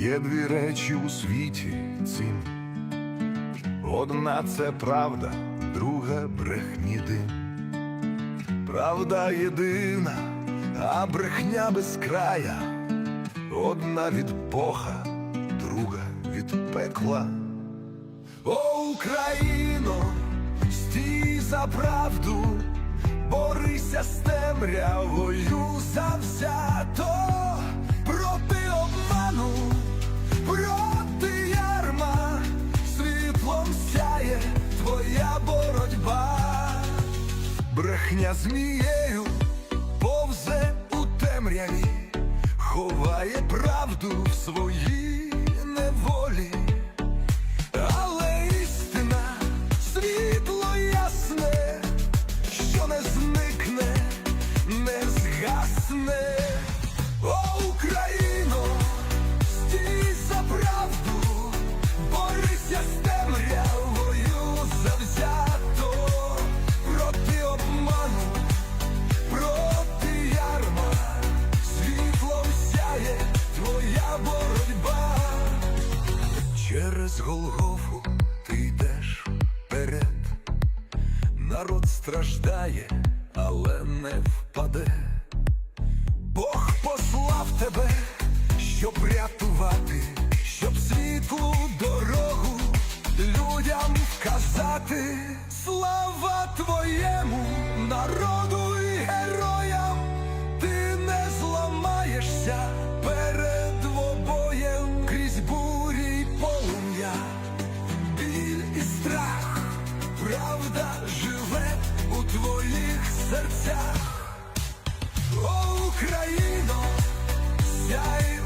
Є дві речі у світі цим. Одна це правда, друга брехні дим. Правда єдина, а брехня безкрая. Одна від Бога, друга від пекла. О, Україно, стій за правду, борися з темрявою завзято брехня змією повзе у темряві, ховає правду в своїй неволі. Голгофу ти йдеш вперед, народ страждає, але не впаде. Бог послав тебе, щоб рятувати, щоб світлу дорогу людям вказати. Слава твоєму народу О, Україно, сяй